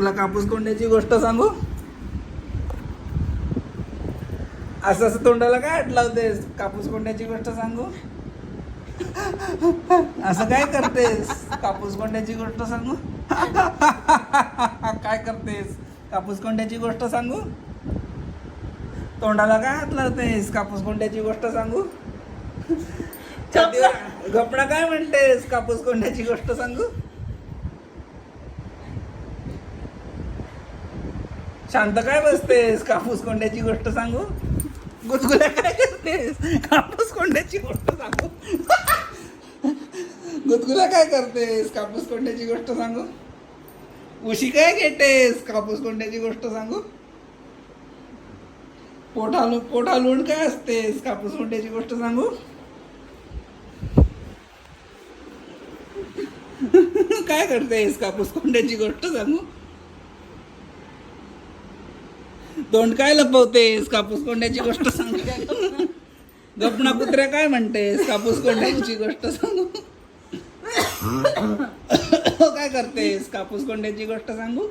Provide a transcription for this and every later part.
तुला कापूस कोंड्याची गोष्ट सांगू? असं असं तोंडाला काय हात लावतेस? कापूस कोंड्याची गोष्ट सांगू? असं काय करतेस? कापूस कोंड्याची गोष्ट सांगू? काय करतेस? कापूस कोंड्याची गोष्ट सांगू? तोंडाला काय हात लावतेस? कापूस कोंड्याची गोष्ट सांगू? गपणा काय म्हणतेस? कापूस कोंड्याची गोष्ट सांगू? शांत काय बसतेस? कापूस कोंड्याची गोष्ट सांगू? गुदगुल्या काय करतेस? कापूस कोंड्याची गोष्ट सांगू? गुदगुल्या काय करतेस? कापूस कोंड्याची गोष्ट सांगू? उशी काय घेतेस? कापूस कोंड्याची गोष्ट सांगू? पोटालू हलू काय असतेस? कापूस कोंड्याची गोष्ट सांगू? काय करतेस? कापूस कोंड्याची गोष्ट सांगू? तोंड काय लपवतेस? कापूस कोंड्याची गोष्ट सांगू. गपणा कुत्र्या काय म्हणतेस? कापूस कोंड्याची गोष्ट सांगू. हो, काय करतेस? कापूस कोंड्याची गोष्ट सांगू?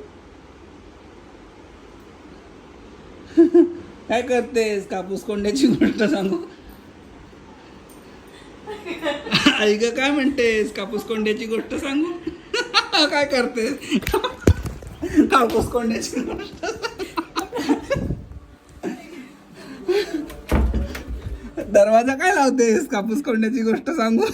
काय करतेस? कापूस कोंड्याची गोष्ट सांगू? आई ग काय म्हणतेस? कापूस कोंड्याची गोष्ट सांगू? काय करतेस? कापूस कोंड्याची गोष्ट दरवाजा काय लावतेस? कापूस कोंड्याची गोष्ट सांगू?